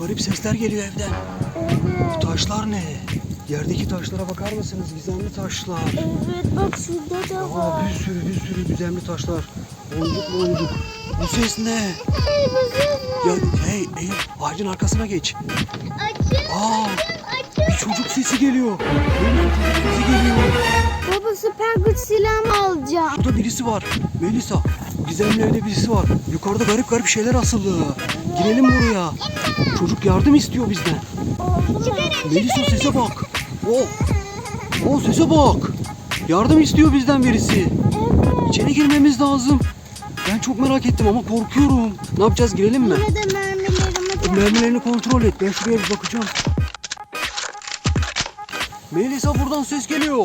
Garip sesler geliyor evden. Bu taşlar ne? Yerdeki taşlara bakar mısınız? Gizemli taşlar. Evet bak şurada da Aa, var. bir sürü bir sürü gizemli taşlar. Boncuk boncuk. Bu ses ne? Hey Ya hey Eyüp ağacın arkasına geç. Açın. Aa Açın. bir çocuk sesi geliyor. Melisa çocuk sesi geliyor. Baba süper güç silahımı alacağım. Burada birisi var. Melisa gizemli evde birisi var. Yukarıda garip garip şeyler asılı. Girelim buraya. Çocuk yardım istiyor bizden. Melisa sese bak. Oh. Oh sese bak. Yardım istiyor bizden birisi. İçeri girmemiz lazım. Ben çok merak ettim ama korkuyorum. Ne yapacağız girelim mi? Mermilerini kontrol et. Ben şuraya bir bakacağım. Melisa buradan ses geliyor.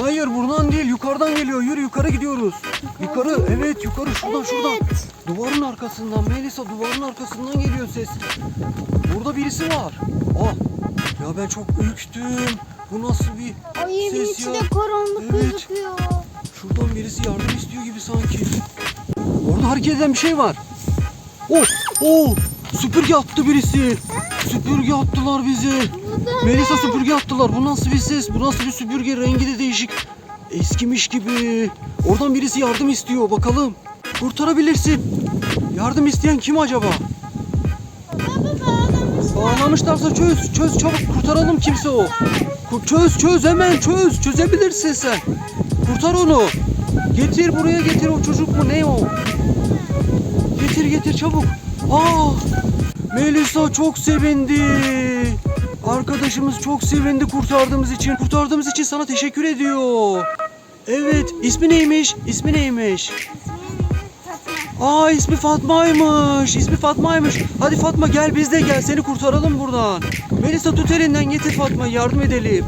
Hayır buradan değil yukarıdan geliyor. Yürü yukarı gidiyoruz. Yukarı evet yukarı şuradan şuradan. Evet. Duvarın arkasından Melisa duvarın arkasından geliyor ses. Burada birisi var. Ah ya ben çok ürktüm. Bu nasıl bir Ay ses içi ya? de karanlık Evet. gözüküyor. Şuradan birisi yardım istiyor gibi sanki. Orada hareket eden bir şey var. Oh, oh, süpürge attı birisi. Süpürge attılar bize. Melisa süpürge attılar. Bu nasıl bir ses? Bu nasıl bir süpürge? Rengi de değişik. Eskimiş gibi. Oradan birisi yardım istiyor. Bakalım. Kurtarabilirsin. Yardım isteyen kim acaba? Bağlamışlarsa çöz. Çöz çabuk. Kurtaralım kimse o. Çöz çöz hemen çöz. Çözebilirsin sen. Kurtar onu. Getir buraya getir o çocuk mu ne o? Getir getir çabuk. Aa! Melisa çok sevindi. Arkadaşımız çok sevindi kurtardığımız için. Kurtardığımız için sana teşekkür ediyor. Evet, ismi neymiş? İsmi neymiş? Aa ismi Fatma'ymış. İsmi Fatma'ymış. Hadi Fatma gel biz de gel. Seni kurtaralım buradan. Melisa tut elinden getir Fatma yardım edelim.